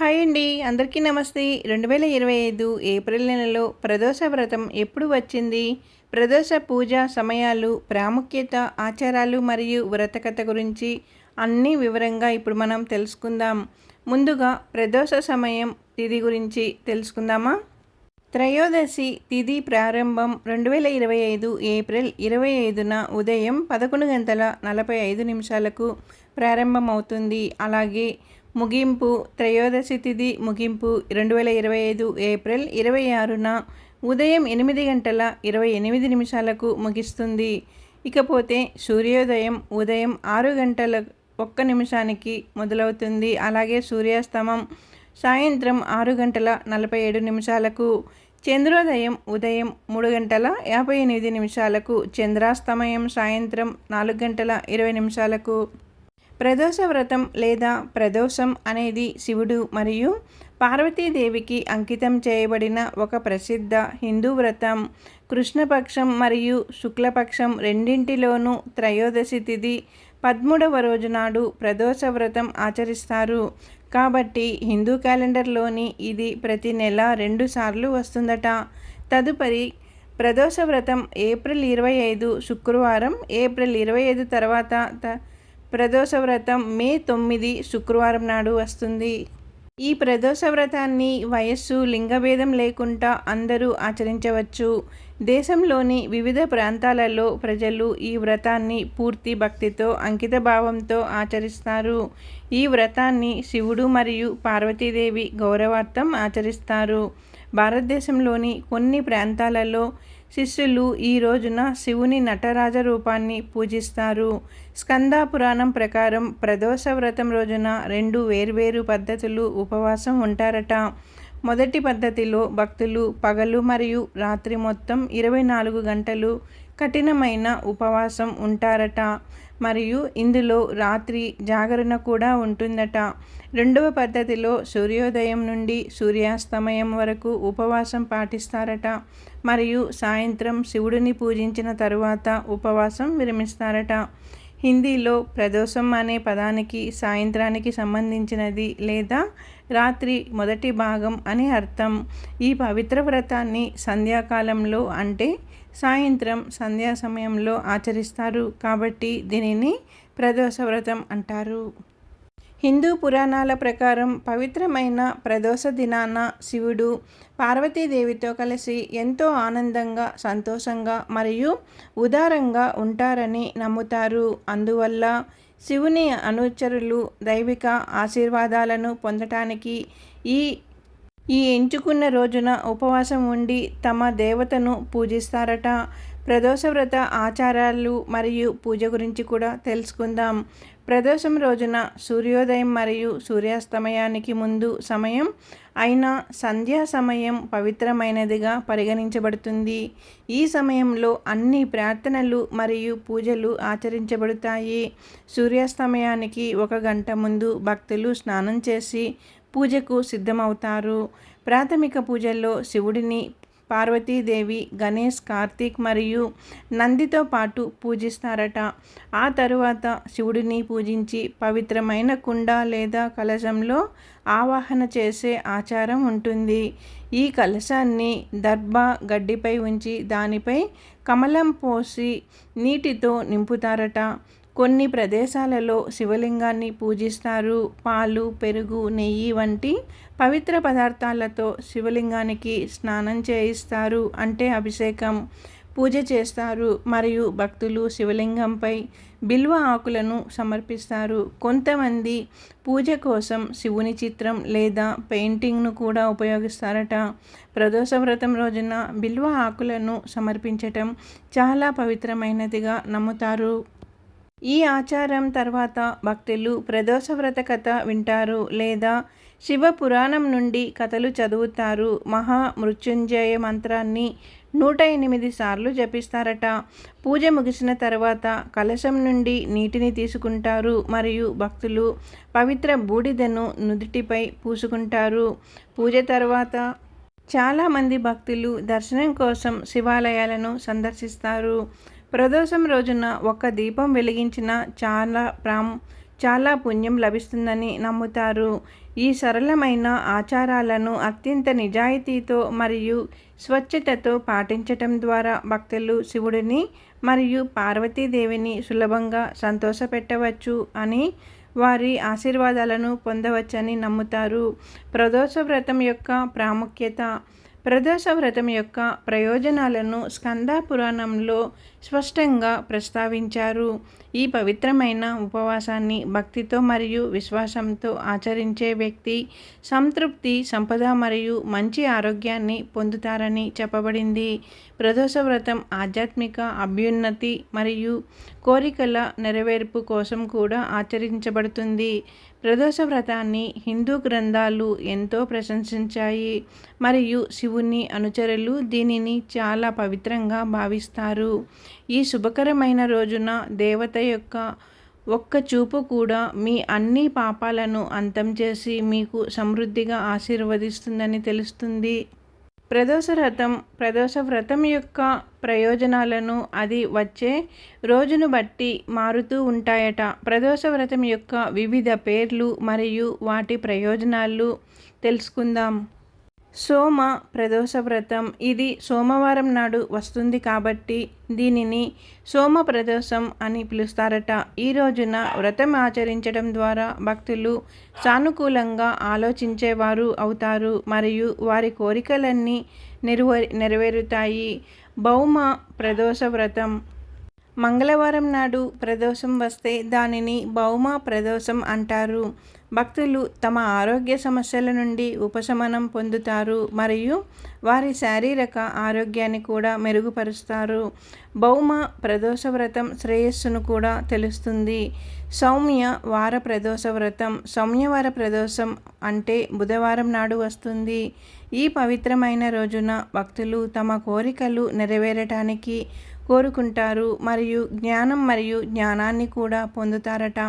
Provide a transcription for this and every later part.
Hi అండి. అందరికీ నమస్తే. రెండు వేల ఇరవై ఐదు ఏప్రిల్ నెలలో ప్రదోష వ్రతం ఎప్పుడు వచ్చింది? ప్రదోష పూజ సమయాలు ప్రాముఖ్యత ఆచారాలు మరియు వ్రతకథ గురించి అన్నీ వివరంగా ఇప్పుడు మనం తెలుసుకుందాం. ముందుగా ప్రదోష సమయం తిథి గురించి తెలుసుకుందామా? త్రయోదశి తిథి ప్రారంభం రెండు వేల ఇరవై ఐదు ఏప్రిల్ ఇరవై ఐదున ఉదయం పదకొండు గంటల నలభై ఐదు నిమిషాలకు ప్రారంభమవుతుంది. అలాగే ముగింపు త్రయోదశి తిథి ముగింపు రెండు వేల ఇరవై ఐదు ఏప్రిల్ ఇరవై ఆరున ఉదయం ఎనిమిది గంటల ఇరవై ఎనిమిది నిమిషాలకు ముగిస్తుంది. ఇకపోతే సూర్యోదయం ఉదయం ఆరు గంటల ఒక్క నిమిషానికి మొదలవుతుంది. అలాగే సూర్యాస్తమం సాయంత్రం ఆరు గంటల నలభై ఏడు నిమిషాలకు చంద్రోదయం ఉదయం మూడు గంటల యాభై ఎనిమిది నిమిషాలకు చంద్రాస్తమయం సాయంత్రం నాలుగు గంటల ఇరవై నిమిషాలకు ప్రదోష వ్రతం లేదా ప్రదోషం అనేది శివుడు మరియు పార్వతీదేవికి అంకితం చేయబడిన ఒక ప్రసిద్ధ హిందూ వ్రతం. కృష్ణపక్షం మరియు శుక్లపక్షం రెండింటిలోనూ త్రయోదశి తిథి పదమూడవ రోజు నాడు ప్రదోష వ్రతం ఆచరిస్తారు. కాబట్టి హిందూ క్యాలెండర్లోని ఇది ప్రతి నెల రెండు సార్లు వస్తుందట. తదుపరి ప్రదోష వ్రతం ఏప్రిల్ ఇరవై ఐదు శుక్రవారం ఏప్రిల్ ఇరవై ఐదు తర్వాత త ప్రదోష వ్రతం మే తొమ్మిది శుక్రవారం నాడు వస్తుంది. ఈ ప్రదోష వ్రతాన్ని వయస్సు లింగభేదం లేకుండా అందరూ ఆచరించవచ్చు. దేశంలోని వివిధ ప్రాంతాలలో ప్రజలు ఈ వ్రతాన్ని పూర్తి భక్తితో అంకిత భావంతో ఆచరిస్తారు. ఈ వ్రతాన్ని శివుడు మరియు పార్వతీదేవి గౌరవార్థం ఆచరిస్తారు. భారతదేశంలోని కొన్ని ప్రాంతాలలో శిష్యులు ఈ రోజున శివుని నటరాజ రూపాన్ని పూజిస్తారు. స్కంద పురాణం ప్రకారం ప్రదోష వ్రతం రోజున రెండు వేర్వేరు పద్ధతులు ఉపవాసం ఉంటారట. మొదటి పద్ధతిలో భక్తులు పగలు మరియు రాత్రి మొత్తం ఇరవై నాలుగు గంటలు కఠినమైన ఉపవాసం ఉంటారట. మరియు ఇందులో రాత్రి జాగరణ కూడా ఉంటుందట. రెండవ పద్ధతిలో సూర్యోదయం నుండి సూర్యాస్తమయం వరకు ఉపవాసం పాటిస్తారట. మరియు సాయంత్రం శివుడిని పూజించిన తరువాత ఉపవాసం విరమిస్తారట. హిందీలో ప్రదోషం అనే పదానికి సాయంత్రానికి సంబంధించినది లేదా రాత్రి మొదటి భాగం అని అర్థం. ఈ పవిత్ర వ్రతాన్ని సంధ్యాకాలంలో అంటే సాయంత్రం సంధ్యా సమయంలో ఆచరిస్తారు కాబట్టి దీనిని ప్రదోష వ్రతం అంటారు. హిందూ పురాణాల ప్రకారం పవిత్రమైన ప్రదోష దినాన శివుడు పార్వతీదేవితో కలిసి ఎంతో ఆనందంగా సంతోషంగా మరియు ఉదారంగా ఉంటారని నమ్ముతారు. అందువల్ల శివుని అనుచరులు దైవిక ఆశీర్వాదాలను పొందటానికి ఈ ఈ ఎంచుకున్న రోజున ఉపవాసం ఉండి తమ దేవతను పూజిస్తారట. ప్రదోషవ్రత ఆచారాలు మరియు పూజ గురించి కూడా తెలుసుకుందాం. ప్రదోషం రోజున సూర్యోదయం మరియు సూర్యాస్తమయానికి ముందు సమయం అయిన సంధ్యా సమయం పవిత్రమైనదిగా పరిగణించబడుతుంది. ఈ సమయంలో అన్ని ప్రార్థనలు మరియు పూజలు ఆచరించబడతాయి. సూర్యాస్తమయానికి ఒక గంట ముందు భక్తులు స్నానం చేసి పూజకు సిద్ధమవుతారు. ప్రాథమిక పూజల్లో శివుడిని పార్వతీదేవి గణేష్ కార్తీక్ మరియు నందితో పాటు పూజిస్తారట. ఆ తరువాత శివుడిని పూజించి పవిత్రమైన కుండ లేదా కలశంలో ఆవాహన చేసే ఆచారం ఉంటుంది. ఈ కలశాన్ని దర్భ గడ్డిపై ఉంచి దానిపై కమలం పోసి నీటితో నింపుతారట. కొన్ని ప్రదేశాలలో శివలింగాన్ని పూజిస్తారు. పాలు పెరుగు నెయ్యి వంటి పవిత్ర పదార్థాలతో శివలింగానికి స్నానం చేయిస్తారు. అంటే అభిషేకం పూజ చేస్తారు. మరియు భక్తులు శివలింగంపై బిల్వ ఆకులను సమర్పిస్తారు. కొంతమంది పూజ కోసం శివుని చిత్రం లేదా పెయింటింగ్ను కూడా ఉపయోగిస్తారట. ప్రదోష వ్రతం రోజున బిల్వ ఆకులను సమర్పించటం చాలా పవిత్రమైనదిగా నమ్ముతారు. ఈ ఆచారం తర్వాత భక్తులు ప్రదోషవ్రత కథ వింటారు లేదా శివ పురాణం నుండి కథలు చదువుతారు. మహా మృత్యుంజయ మంత్రాన్ని నూట ఎనిమిది సార్లు జపిస్తారట. పూజ ముగిసిన తర్వాత కలశం నుండి నీటిని తీసుకుంటారు మరియు భక్తులు పవిత్ర బూడిదను నుదుటిపై పూసుకుంటారు. పూజ తర్వాత చాలామంది భక్తులు దర్శనం కోసం శివాలయాలను సందర్శిస్తారు. ప్రదోషం రోజున ఒక దీపం వెలిగించిన చాలా ప్రాం చాలా పుణ్యం లభిస్తుందని నమ్ముతారు. ఈ సరళమైన ఆచారాలను అత్యంత నిజాయితీతో మరియు స్వచ్ఛతతో పాటించటం ద్వారా భక్తులు శివుడిని మరియు పార్వతీదేవిని సులభంగా సంతోషపెట్టవచ్చు అని వారి ఆశీర్వాదాలను పొందవచ్చని నమ్ముతారు. ప్రదోష వ్రతం యొక్క ప్రాముఖ్యత ప్రదోష వ్రతం యొక్క ప్రయోజనాలను స్కంద పురాణంలో స్పష్టంగా ప్రస్తావించారు. ఈ పవిత్రమైన ఉపవాసాన్ని భక్తితో మరియు విశ్వాసంతో ఆచరించే వ్యక్తి సంతృప్తి సంపద మరియు మంచి ఆరోగ్యాన్ని పొందుతారని చెప్పబడింది. ప్రదోష వ్రతం ఆధ్యాత్మిక అభ్యున్నతి మరియు కోరికల నెరవేర్పు కోసం కూడా ఆచరించబడుతుంది. ప్రదోష వ్రతాన్ని హిందూ గ్రంథాలు ఎంతో ప్రశంసించాయి మరియు శివుని అనుచరులు దీనిని చాలా పవిత్రంగా భావిస్తారు. ఈ శుభకరమైన రోజున దేవత యొక్క ఒక్క చూపు కూడా మీ అన్ని పాపాలను అంతం చేసి మీకు సమృద్ధిగా ఆశీర్వదిస్తుందని తెలుస్తుంది. ప్రదోష వ్రతం ప్రదోష వ్రతం యొక్క ప్రయోజనాలను అది వచ్చే రోజును బట్టి మారుతూ ఉంటాయట. ప్రదోష వ్రతం యొక్క వివిధ పేర్లు మరియు వాటి ప్రయోజనాలు తెలుసుకుందాం. సోమ ప్రదోష వ్రతం. ఇది సోమవారం నాడు వస్తుంది కాబట్టి దీనిని సోమ ప్రదోషం అని పిలుస్తారట. ఈ రోజున వ్రతం ఆచరించడం ద్వారా భక్తులు సానుకూలంగా ఆలోచించేవారు అవుతారు మరియు వారి కోరికలన్నీ నెరవే నెరవేరుతాయి. భౌమ ప్రదోష వ్రతం. మంగళవారం నాడు ప్రదోషం వస్తే దానిని భౌమ ప్రదోషం అంటారు. భక్తులు తమ ఆరోగ్య సమస్యల నుండి ఉపశమనం పొందుతారు మరియు వారి శారీరక ఆరోగ్యాన్ని కూడా మెరుగుపరుస్తారు. భౌమ ప్రదోష వ్రతం శ్రేయస్సును కూడా తెలుస్తుంది. సౌమ్య వార ప్రదోష వ్రతం సౌమ్యవార ప్రదోషం అంటే బుధవారం నాడు వస్తుంది. ఈ పవిత్రమైన రోజున భక్తులు తమ కోరికలు నెరవేరటానికి కోరుకుంటారు. మరియు జ్ఞానం మరియు జ్ఞానాన్ని కూడా పొందుతారట.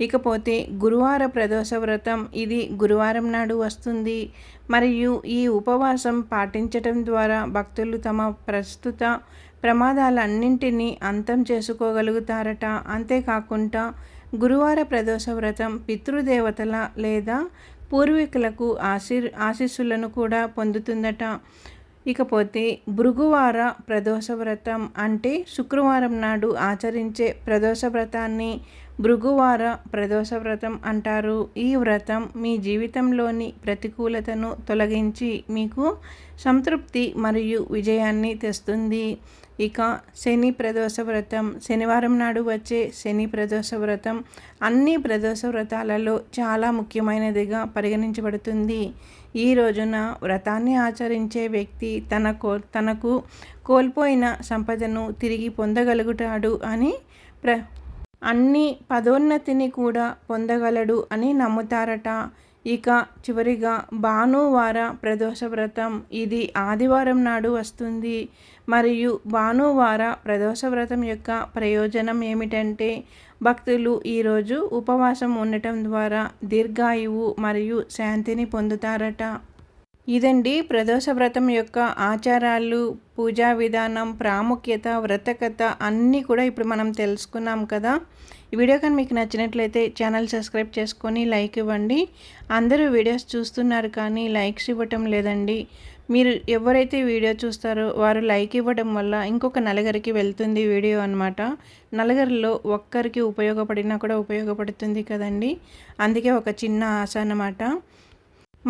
ఇకపోతే గురువార ప్రదోష వ్రతం ఇది గురువారం నాడు వస్తుంది. మరియు ఈ ఉపవాసం పాటించటం ద్వారా భక్తులు తమ ప్రస్తుత ప్రమాదాలన్నింటినీ అంతం చేసుకోగలుగుతారట. అంతేకాకుండా గురువార ప్రదోష వ్రతం పితృదేవతల లేదా పూర్వీకులకు ఆశీర్ ఆశీస్సులను కూడా పొందుతుందట. ఇకపోతే భృగువార ప్రదోష వ్రతం అంటే శుక్రవారం నాడు ఆచరించే ప్రదోష వ్రతాన్ని భృగువార ప్రదోష వ్రతం అంటారు. ఈ వ్రతం మీ జీవితంలోని ప్రతికూలతను తొలగించి మీకు సంతృప్తి మరియు విజయాన్ని తెస్తుంది. ఇక శని ప్రదోష వ్రతం శనివారం నాడు వచ్చే శని ప్రదోష వ్రతం అన్ని ప్రదోష వ్రతాలలో చాలా ముఖ్యమైనదిగా పరిగణించబడుతుంది. ఈ రోజున వ్రతాన్ని ఆచరించే వ్యక్తి తన కో తనకు కోల్పోయిన సంపదను తిరిగి పొందగలుగుతాడు అని ప్ర అన్ని పదోన్నతిని కూడా పొందగలడు అని నమ్ముతారట. ఇక చివరిగా భానువార ప్రదోష వ్రతం. ఇది ఆదివారం నాడు వస్తుంది. మరియు భానువార ప్రదోష వ్రతం యొక్క ప్రయోజనం ఏమిటంటే భక్తులు ఈరోజు ఉపవాసం ఉండటం ద్వారా దీర్ఘాయువు మరియు శాంతిని పొందుతారట. ఇదండి ప్రదోష వ్రతం యొక్క ఆచారాలు పూజా విధానం ప్రాముఖ్యత వ్రతకథ అన్నీ కూడా ఇప్పుడు మనం తెలుసుకున్నాం కదా. ఈ వీడియో కానీ మీకు నచ్చినట్లయితే ఛానల్ సబ్స్క్రైబ్ చేసుకొని లైక్ ఇవ్వండి. అందరూ వీడియోస్ చూస్తున్నారు కానీ లైక్స్ ఇవ్వటం లేదండి. మీరు ఎవరైతే వీడియో చూస్తారో వారు లైక్ ఇవ్వడం వల్ల ఇంకొక నలుగురికి వెళ్తుంది వీడియో అనమాట నలుగురిలో ఒక్కరికి ఉపయోగపడినా కూడా ఉపయోగపడుతుంది కదండి. అందుకే ఒక చిన్న ఆశ అన్నమాట.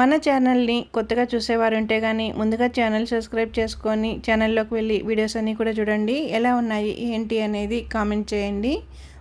మన ఛానల్ని కొత్తగా చూసేవారు ఉంటే కానీ ముందుగా ఛానల్ సబ్స్క్రైబ్ చేసుకొని ఛానల్లోకి వెళ్ళి వీడియోస్ అన్నీ కూడా చూడండి. ఎలా ఉన్నాయి ఏంటి అనేది కామెంట్ చేయండి.